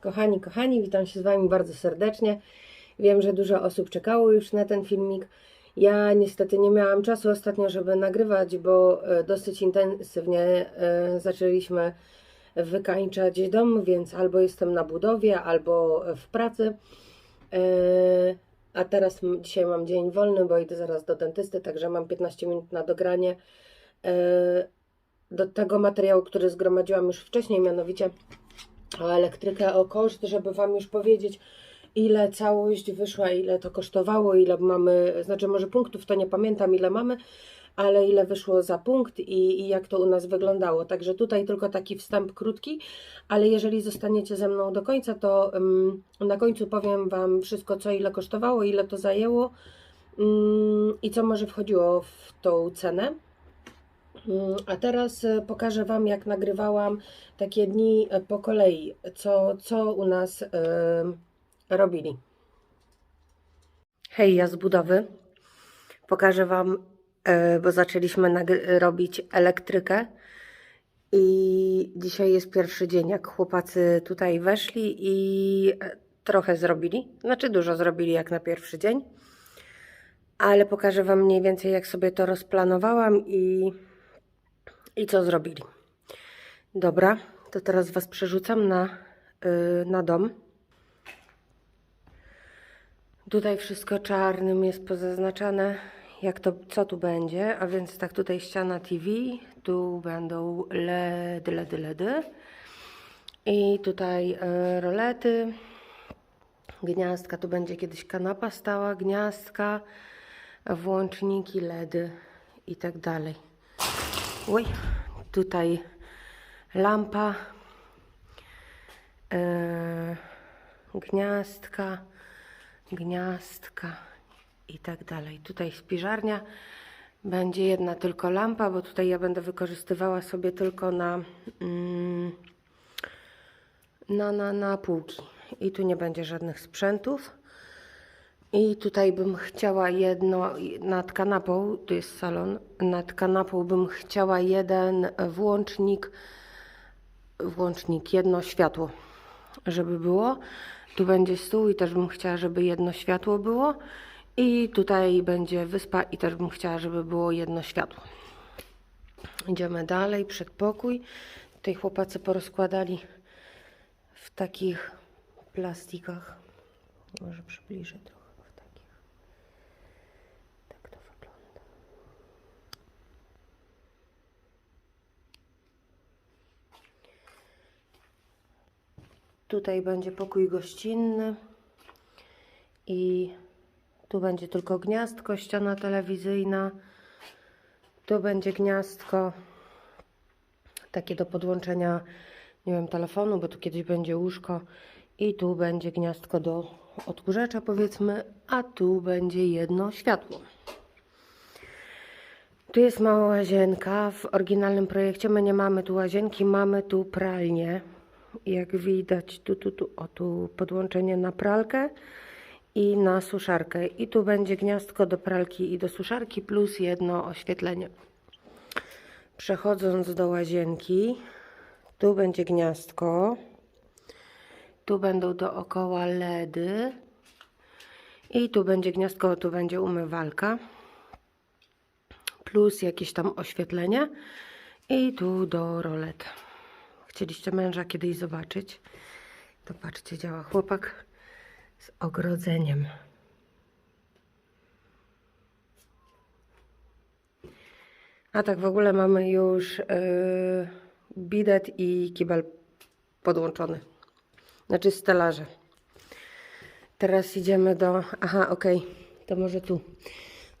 Kochani, kochani, witam się z Wami bardzo serdecznie. Wiem, że dużo osób czekało już na ten filmik. Ja niestety nie miałam czasu ostatnio, żeby nagrywać, bo e, dosyć intensywnie e, zaczęliśmy wykańczać dom, więc albo jestem na budowie, albo w pracy. E, A teraz dzisiaj mam dzień wolny, bo idę zaraz do dentysty, także mam 15 minut na dogranie do tego materiału, który zgromadziłam już wcześniej, mianowicie o elektrykę, o koszt, żeby Wam już powiedzieć, ile całość wyszła, ile to kosztowało, ile mamy, znaczy może punktów to nie pamiętam, ile mamy, ale ile wyszło za punkt i, i jak to u nas wyglądało. Także tutaj tylko taki wstęp krótki, ale jeżeli zostaniecie ze mną do końca, to ym, na końcu powiem Wam wszystko, co ile kosztowało, ile to zajęło ym, i co może wchodziło w tą cenę. Mm, A teraz e, pokażę Wam, jak nagrywałam takie dni e, po kolei, co, co u nas e, robili. Hej, ja z budowy. Pokażę Wam, e, bo zaczęliśmy robić elektrykę. I dzisiaj jest pierwszy dzień, jak chłopacy tutaj weszli i trochę zrobili. Znaczy dużo zrobili jak na pierwszy dzień. Ale pokażę Wam mniej więcej, jak sobie to rozplanowałam i i co zrobili. Dobra, to teraz Was przerzucam na, yy, na dom. Tutaj wszystko czarnym jest pozaznaczane, jak to, co tu będzie, a więc tak tutaj ściana TV, tu będą LEDy, LEDy, LEDy i tutaj yy, rolety, gniazdka, tu będzie kiedyś kanapa stała, gniazdka, włączniki, LEDy i tak dalej. Oj, tutaj lampa, e, gniazdka, gniazdka i tak dalej. Tutaj spiżarnia. Będzie jedna tylko lampa, bo tutaj ja będę wykorzystywała sobie tylko na, mm, na, na, na półki. I tu nie będzie żadnych sprzętów. I tutaj bym chciała jedno, nad kanapą, tu jest salon, nad kanapą bym chciała jeden włącznik, włącznik, jedno światło, żeby było. Tu będzie stół i też bym chciała, żeby jedno światło było. I tutaj będzie wyspa i też bym chciała, żeby było jedno światło. Idziemy dalej, przedpokój. Tutaj chłopacy porozkładali w takich plastikach. Może przybliżę trochę w takich. Tak to wygląda. Tutaj będzie pokój gościnny i tu będzie tylko gniazdko, ściana telewizyjna. Tu będzie gniazdko takie do podłączenia, nie wiem, telefonu, bo tu kiedyś będzie łóżko i tu będzie gniazdko do odkurzacza powiedzmy, a tu będzie jedno światło. Tu jest mała łazienka. W oryginalnym projekcie my nie mamy tu łazienki, mamy tu pralnię. Jak widać, tu, tu, tu, o tu podłączenie na pralkę i na suszarkę. I tu będzie gniazdko do pralki i do suszarki plus jedno oświetlenie. Przechodząc do łazienki, tu będzie gniazdko. Tu będą dookoła LEDy. I tu będzie gniazdko, tu będzie umywalka. Plus jakieś tam oświetlenie. I tu do rolet. Chcieliście męża kiedyś zobaczyć? To patrzcie, działa chłopak z ogrodzeniem. A tak w ogóle mamy już yy, bidet i kibel podłączony. Znaczy stelaże. Teraz idziemy do... Aha, okej. To może tu.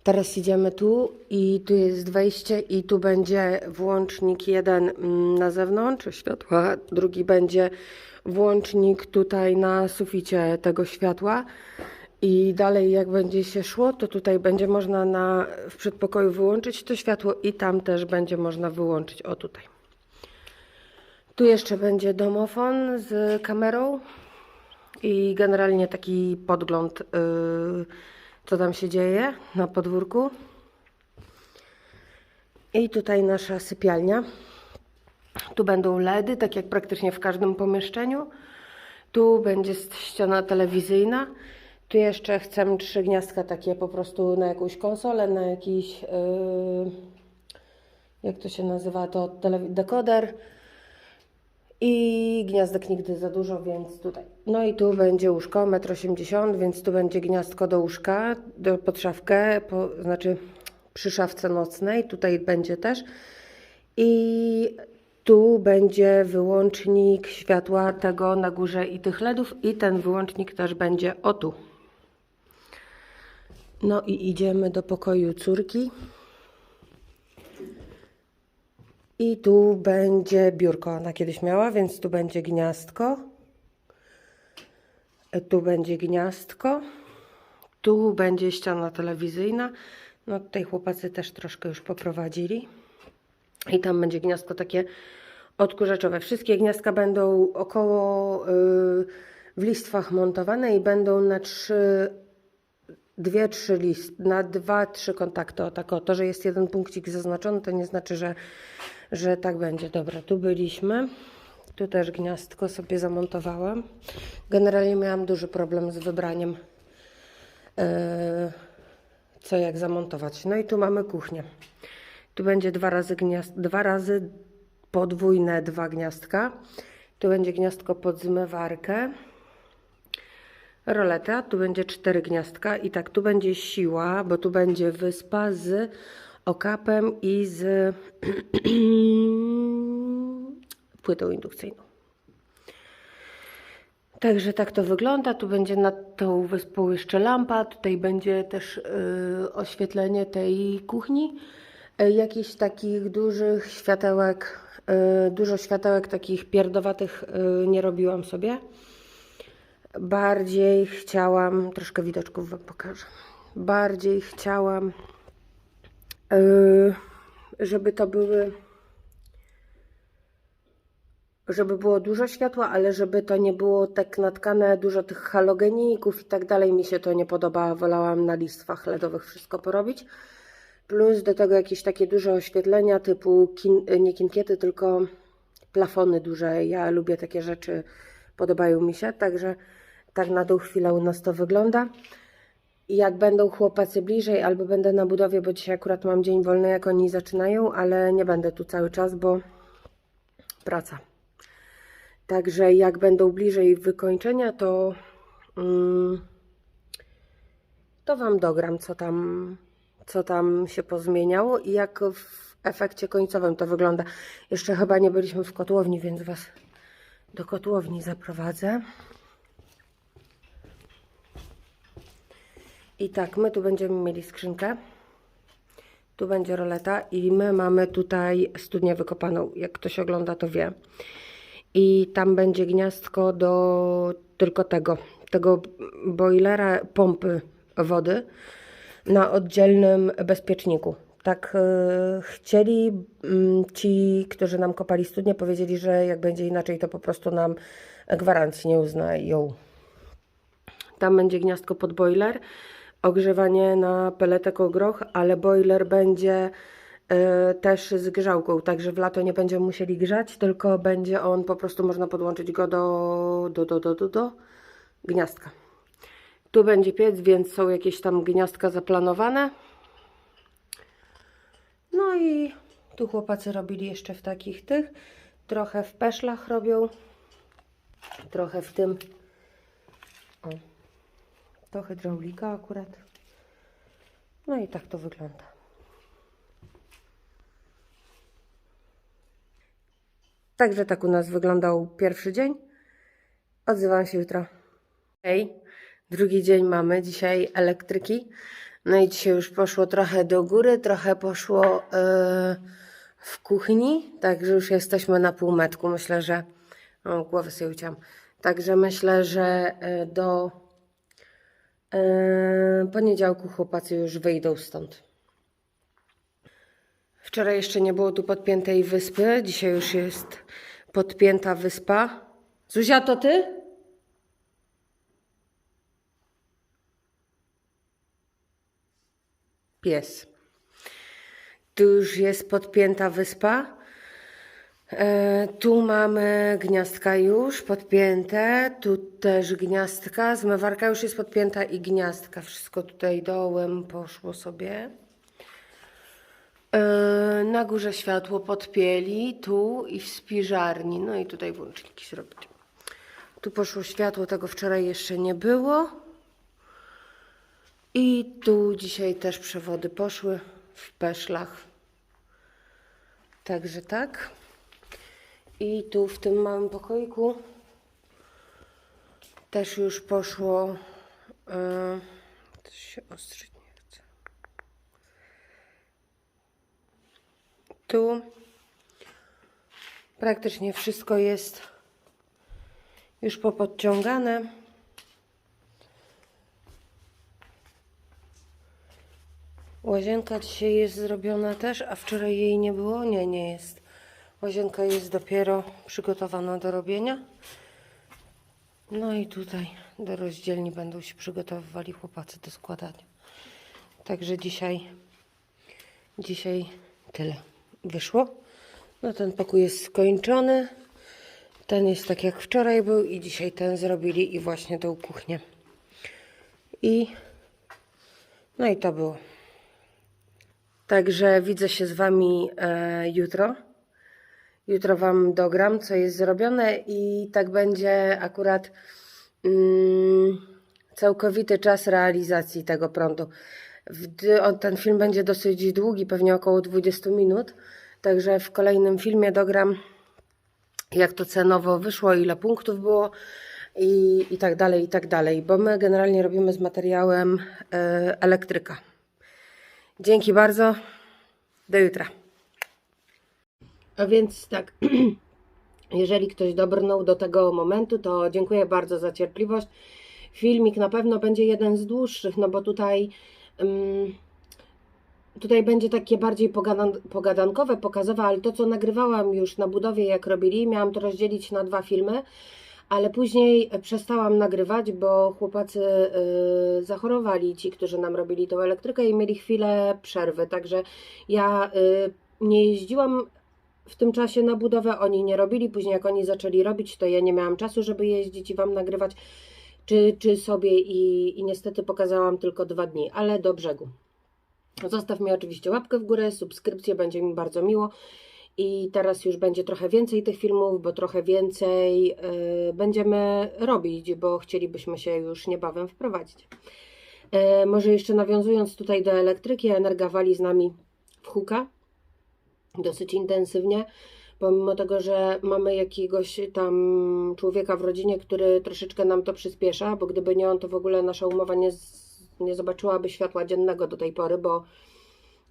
Teraz idziemy tu i tu jest wejście i tu będzie włącznik jeden mm, na zewnątrz światła, drugi będzie włącznik tutaj na suficie tego światła. I dalej jak będzie się szło, to tutaj będzie można na, w przedpokoju wyłączyć to światło i tam też będzie można wyłączyć. O tutaj. Tu jeszcze będzie domofon z kamerą i generalnie taki podgląd, yy, co tam się dzieje na podwórku. I tutaj nasza sypialnia. Tu będą LEDy, tak jak praktycznie w każdym pomieszczeniu. Tu będzie ściana telewizyjna. Tu jeszcze chcę trzy gniazdka takie po prostu na jakąś konsolę, na jakiś, yy, jak to się nazywa, to dekoder. I gniazdek nigdy za dużo, więc tutaj. No i tu będzie łóżko, 1,80 m, więc tu będzie gniazdko do łóżka, do, pod szafkę, po, znaczy przy szafce nocnej, tutaj będzie też. I tu będzie wyłącznik światła tego na górze i tych LEDów i ten wyłącznik też będzie o tu. No i idziemy do pokoju córki. I tu będzie biurko. Ona kiedyś miała, więc tu będzie gniazdko. Tu będzie gniazdko. Tu będzie ściana telewizyjna. No tutaj chłopacy też troszkę już poprowadzili. I tam będzie gniazdko takie odkurzaczowe. Wszystkie gniazdka będą około y, w listwach montowane i będą na trzy, dwie, trzy list, na dwa, trzy kontakty. O tak o, to, że jest jeden punkcik zaznaczony, to nie znaczy, że, że tak będzie. Dobra, tu byliśmy. Tu też gniazdko sobie zamontowałam. Generalnie miałam duży problem z wybraniem, y, co jak zamontować. No i tu mamy kuchnię. Tu będzie dwa razy, gniazd, dwa razy podwójne dwa gniazdka. Tu będzie gniazdko pod zmywarkę. Roleta, tu będzie cztery gniazdka i tak tu będzie siła, bo tu będzie wyspa z okapem i z płytą indukcyjną. Także tak to wygląda. Tu będzie nad tą wyspą jeszcze lampa. Tutaj będzie też y, oświetlenie tej kuchni. Y, jakichś takich dużych światełek, y, dużo światełek takich pierdowatych y, nie robiłam sobie. Bardziej chciałam, troszkę widoczków Wam pokażę. Bardziej chciałam, y, żeby to były żeby było dużo światła, ale żeby to nie było tak natkane, dużo tych halogeników i tak dalej. Mi się to nie podoba, wolałam na listwach LEDowych wszystko porobić. Plus do tego jakieś takie duże oświetlenia typu, kin, nie kinkiety, tylko plafony duże. Ja lubię takie rzeczy, podobają mi się, także tak na tą chwilę u nas to wygląda. I jak będą chłopacy bliżej, albo będę na budowie, bo dzisiaj akurat mam dzień wolny, jak oni zaczynają, ale nie będę tu cały czas, bo praca. Także jak będą bliżej wykończenia, to, mm, to Wam dogram, co tam, co tam się pozmieniało i jak w efekcie końcowym to wygląda. Jeszcze chyba nie byliśmy w kotłowni, więc Was do kotłowni zaprowadzę. I tak, my tu będziemy mieli skrzynkę. Tu będzie roleta i my mamy tutaj studnię wykopaną. Jak ktoś ogląda, to wie. I tam będzie gniazdko do tylko tego, tego boilera, pompy wody na oddzielnym bezpieczniku. Tak e, chcieli mm, ci, którzy nam kopali studnie, powiedzieli, że jak będzie inaczej, to po prostu nam gwarancji nie uznają. Tam będzie gniazdko pod boiler, ogrzewanie na peletek o ale boiler będzie też z grzałką, także w lato nie będziemy musieli grzać, tylko będzie on po prostu można podłączyć go do, do, do, do, do, do gniazdka. Tu będzie piec, więc są jakieś tam gniazdka zaplanowane. No i tu chłopacy robili jeszcze w takich tych, trochę w peszlach robią, trochę w tym. O. To hydraulika akurat. No i tak to wygląda. Także tak u nas wyglądał pierwszy dzień. Odzywam się jutro. Hej, drugi dzień mamy. Dzisiaj elektryki. No i dzisiaj już poszło trochę do góry, trochę poszło yy, w kuchni. Także już jesteśmy na półmetku. Myślę, że. O, głowę sobie uciąłem. Także myślę, że yy, do Eee, poniedziałku chłopacy już wyjdą stąd. Wczoraj jeszcze nie było tu podpiętej wyspy, dzisiaj już jest podpięta wyspa. Zuzia, to ty? Pies. Tu już jest podpięta wyspa. E, tu mamy gniazdka już podpięte, tu też gniazdka, zmywarka już jest podpięta i gniazdka. Wszystko tutaj dołem poszło sobie. E, na górze światło podpięli, tu i w spiżarni. No i tutaj włączniki zrobić. Tu poszło światło, tego wczoraj jeszcze nie było. I tu dzisiaj też przewody poszły w peszlach. Także tak. I tu w tym małym pokoiku też już poszło. Yy, to się ostrzyć Tu praktycznie wszystko jest już popodciągane. Łazienka dzisiaj jest zrobiona też, a wczoraj jej nie było? Nie, nie jest. Łazienka jest dopiero przygotowana do robienia. No i tutaj do rozdzielni będą się przygotowywali chłopacy do składania. Także dzisiaj, dzisiaj tyle wyszło. No ten pokój jest skończony. Ten jest tak jak wczoraj był i dzisiaj ten zrobili i właśnie tą kuchnię. I no i to było. Także widzę się z Wami e, jutro. Jutro Wam dogram, co jest zrobione, i tak będzie akurat mm, całkowity czas realizacji tego prądu. Ten film będzie dosyć długi, pewnie około 20 minut. Także w kolejnym filmie dogram, jak to cenowo wyszło, ile punktów było i, i tak dalej, i tak dalej. Bo my generalnie robimy z materiałem e, elektryka. Dzięki bardzo. Do jutra. A więc tak, jeżeli ktoś dobrnął do tego momentu, to dziękuję bardzo za cierpliwość. Filmik na pewno będzie jeden z dłuższych, no bo tutaj. Tutaj będzie takie bardziej pogadan pogadankowe, pokazowe, ale to co nagrywałam już na budowie, jak robili, miałam to rozdzielić na dwa filmy ale później przestałam nagrywać, bo chłopacy y, zachorowali, ci, którzy nam robili tą elektrykę i mieli chwilę przerwy, także ja y, nie jeździłam w tym czasie na budowę, oni nie robili, później jak oni zaczęli robić, to ja nie miałam czasu, żeby jeździć i Wam nagrywać, czy, czy sobie i, i niestety pokazałam tylko dwa dni, ale do brzegu. Zostaw mi oczywiście łapkę w górę, subskrypcję, będzie mi bardzo miło. I teraz już będzie trochę więcej tych filmów, bo trochę więcej yy, będziemy robić, bo chcielibyśmy się już niebawem wprowadzić. Yy, może jeszcze nawiązując tutaj do elektryki, Energa wali z nami w huka dosyć intensywnie, pomimo tego, że mamy jakiegoś tam człowieka w rodzinie, który troszeczkę nam to przyspiesza, bo gdyby nie on, to w ogóle nasza umowa nie, nie zobaczyłaby światła dziennego do tej pory, bo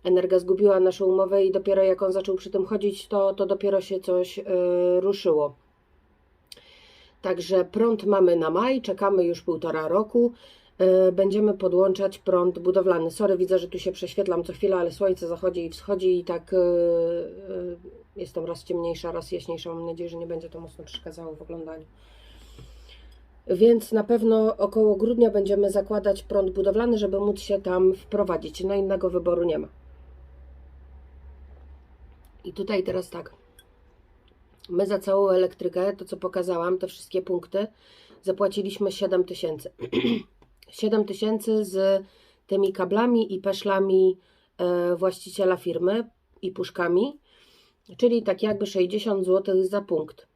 Energa zgubiła naszą umowę i dopiero jak on zaczął przy tym chodzić, to, to dopiero się coś yy, ruszyło. Także prąd mamy na maj, czekamy już półtora roku. Yy, będziemy podłączać prąd budowlany. Sorry, widzę, że tu się prześwietlam co chwilę, ale słońce zachodzi i wschodzi i tak yy, jestem raz ciemniejsza, raz jaśniejsza. Mam nadzieję, że nie będzie to mocno przeszkadzało w oglądaniu. Więc na pewno około grudnia będziemy zakładać prąd budowlany, żeby móc się tam wprowadzić. No innego wyboru nie ma. I tutaj teraz tak. My za całą elektrykę, to co pokazałam, te wszystkie punkty, zapłaciliśmy 7 tysięcy. 7 tysięcy z tymi kablami i peszlami e, właściciela firmy i puszkami, czyli tak jakby 60 zł za punkt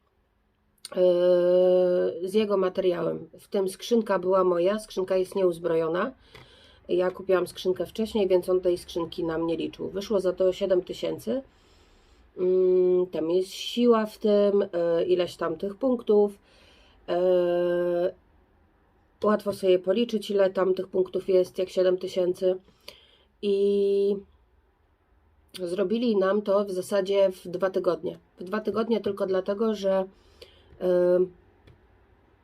e, z jego materiałem. W tym skrzynka była moja, skrzynka jest nieuzbrojona. Ja kupiłam skrzynkę wcześniej, więc on tej skrzynki nam nie liczył. Wyszło za to 7 tysięcy. Mm, tam jest siła w tym, e, ileś tam tych punktów. Łatwo sobie policzyć, ile tam tych punktów jest, jak 7000. I zrobili nam to w zasadzie w dwa tygodnie. W dwa tygodnie tylko dlatego, że, e,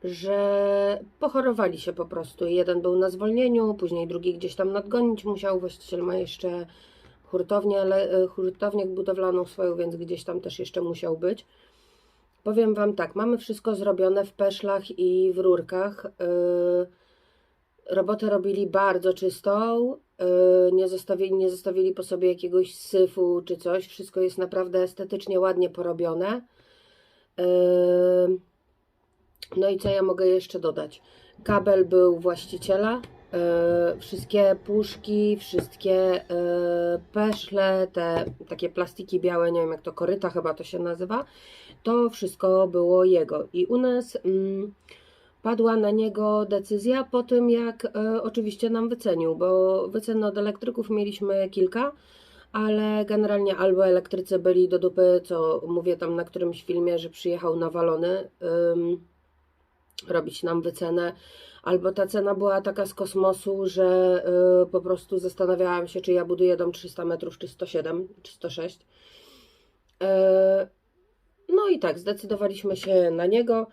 że pochorowali się po prostu. Jeden był na zwolnieniu, później drugi gdzieś tam nadgonić musiał. Właściciel ma jeszcze hurtownię, e, hurtownię budowlaną swoją, więc gdzieś tam też jeszcze musiał być. Powiem Wam tak, mamy wszystko zrobione w peszlach i w rurkach. robotę robili bardzo czystą, yy, nie zostawili, nie zostawili po sobie jakiegoś syfu czy coś. Wszystko jest naprawdę estetycznie ładnie porobione. Yy, No i co ja mogę jeszcze dodać? Kabel był właściciela. Yy, Wszystkie puszki, wszystkie yy, peszle, te takie plastiki białe, nie wiem jak to koryta chyba to się nazywa, to wszystko było jego. I u nas mm, padła na niego decyzja po tym, jak e, oczywiście nam wycenił, bo wycen od elektryków mieliśmy kilka, ale generalnie albo elektrycy byli do dupy, co mówię tam na którymś filmie, że przyjechał nawalony ym, robić nam wycenę, albo ta cena była taka z kosmosu, że y, po prostu zastanawiałam się, czy ja buduję dom 300 metrów, czy 107, czy 106. E, no i tak, zdecydowaliśmy się na niego.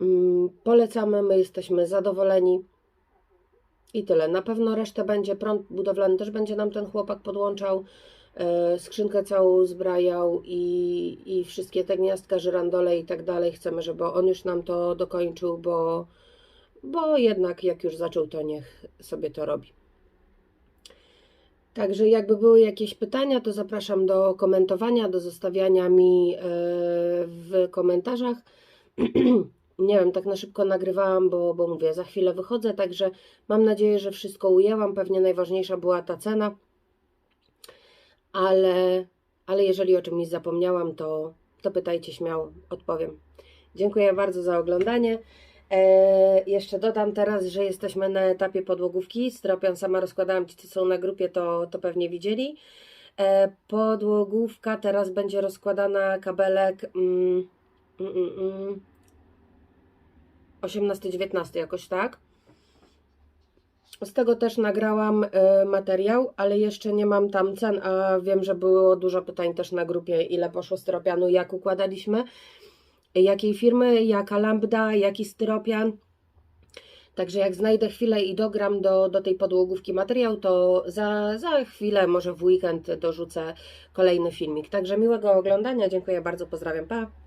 Mm, Polecamy, my jesteśmy zadowoleni. I tyle. Na pewno resztę będzie, prąd budowlany też będzie nam ten chłopak podłączał. e, Skrzynkę całą zbrajał i, i wszystkie te gniazdka, żyrandole i tak dalej. Chcemy, żeby on już nam to dokończył, bo, bo jednak jak już zaczął, to niech sobie to robi. Także jakby były jakieś pytania, to zapraszam do komentowania, do zostawiania mi e, w komentarzach. Nie wiem, tak na szybko nagrywałam, bo, bo mówię, za chwilę wychodzę, także mam nadzieję, że wszystko ujęłam. Pewnie najważniejsza była ta cena, ale, ale jeżeli o czymś zapomniałam, to, to pytajcie śmiało, odpowiem. Dziękuję bardzo za oglądanie. E, jeszcze dodam teraz, że jesteśmy na etapie podłogówki. Stropian sama rozkładałam, ci co są na grupie, to, to pewnie widzieli. E, podłogówka teraz będzie rozkładana kabelek mm, mm, mm, mm, 18-19 jakoś tak. Z tego też nagrałam e, materiał, ale jeszcze nie mam tam cen, a wiem, że było dużo pytań też na grupie, ile poszło styropianu, jak układaliśmy, jakiej firmy, jaka lambda, jaki styropian. Także jak znajdę chwilę i dogram do, do tej podłogówki materiał, to za, za chwilę, może w weekend dorzucę kolejny filmik. Także miłego oglądania, dziękuję bardzo, pozdrawiam, pa!